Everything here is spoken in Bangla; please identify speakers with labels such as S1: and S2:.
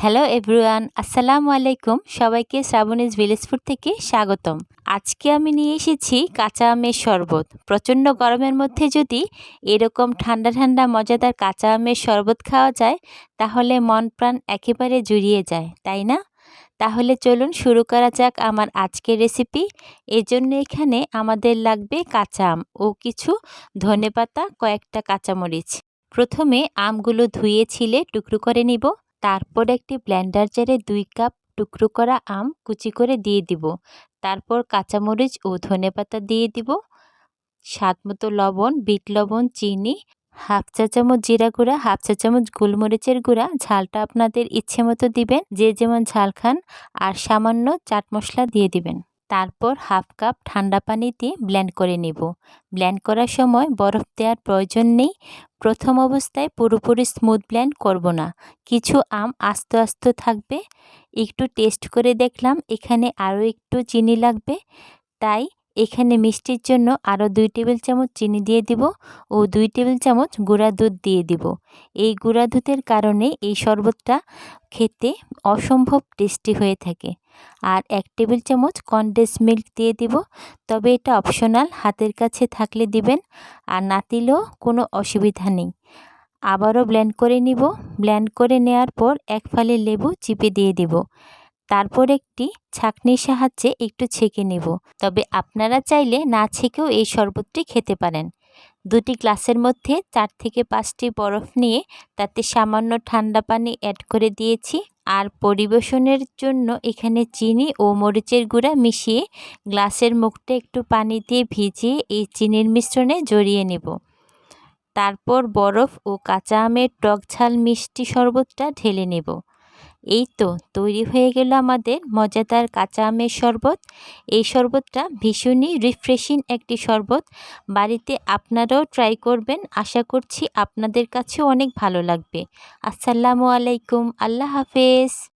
S1: হ্যালো এভরিওয়ান আসসালামু আলাইকুম সবাইকে শ্রাবণীজ ভিলেজ ফুড থেকে স্বাগতম। আজকে আমি নিয়ে এসেছি কাঁচা আমের শরবত। প্রচণ্ড গরমের মধ্যে যদি এরকম ঠান্ডা ঠান্ডা মজাদার কাঁচা আমের শরবত খাওয়া যায়, তাহলে মন প্রাণ একেবারে জুড়িয়ে যায়, তাই না? তাহলে চলুন শুরু করা যাক আমার আজকের রেসিপি এজন্য এখানে আমাদের লাগবে কাঁচা আম ও কিছু ধনেপাতা, কয়েকটা কাঁচামরিচ। প্রথমে আমগুলো ধুয়ে ছিলে টুকরো করে নিব। তারপর একটি ব্লেন্ডার জারে দুই কাপ টুকরো করা আম কুচি করে দিয়ে দিব। তারপর কাঁচামরিচ ও ধনেপাতা দিয়ে দিব। স্বাদ মতো লবণ, বিট লবণ, চিনি, হাফ চা চামচ জিরা গুঁড়া, হাফ চা চামচ গোলমরিচের গুঁড়া, ঝালটা আপনাদের ইচ্ছে মতো দিবেন। যে যেমন ঝাল খান আর সামান্য চাট মশলা দিয়ে দিবেন। তারপর হাফ কাপ ঠান্ডা পানি দিয়ে ব্লেন্ড করে নেব। ব্লেন্ড করার সময় বরফ দেওয়ার প্রয়োজন নেই। প্রথম অবস্থায় পুরোপুরি স্মুথ ব্লেন্ড করব না। কিছু আম আস্ত আস্ত থাকবে। একটু টেস্ট করে দেখলাম, এখানে আরও একটু চিনি লাগবে। তাই এখানে মিষ্টির জন্য আরও দুই টেবিল চামচ চিনি দিয়ে দিব ও দুই টেবিল চামচ গুঁড়া দুধ দিয়ে দিব। এই গুঁড়া দুধের কারণে এই শরবতটা খেতে অসম্ভব টেস্টি হয়ে থাকে। আর এক টেবিল চামচ কনডেন্স মিল্ক দিয়ে দিব। তবে এটা অপশনাল, হাতের কাছে থাকলে দিবেন। আর না দিলেও কোনো অসুবিধা নেই। আবারও ব্লেন্ড করে নিব। ব্লেন্ড করে নেওয়ার পর এক ফালে লেবু চিপে দিয়ে দিব। তারপর একটি ছাঁকনির সাহায্যে একটু ছেঁকে নেব। তবে আপনারা চাইলে না ছেঁকেও এই শরবতটি খেতে পারেন। দুটি গ্লাসের মধ্যে চার থেকে পাঁচটি বরফ নিয়ে তাতে সামান্য ঠান্ডা পানি অ্যাড করে দিয়েছি। আর পরিবেশনের জন্য এখানে চিনি ও মরিচের গুঁড়া মিশিয়ে গ্লাসের মুখটা একটু পানি দিয়ে ভিজিয়ে এই চিনির মিশ্রণে জড়িয়ে নেব। তারপর বরফ ও কাঁচা আমের টক ঝাল মিষ্টি শরবতটা ঢেলে নেব। এই তো তৈরি হয়ে গেল আমাদের মজাদার কাঁচা আমের শরবত। এই শরবতটা ভীষণই রিফ্রেশিং একটি শরবত। বাড়িতে আপনারাও ট্রাই করবেন। আশা করছি আপনাদের কাছে অনেক ভালো লাগবে। আসসালামু আলাইকুম। আল্লাহ হাফেজ।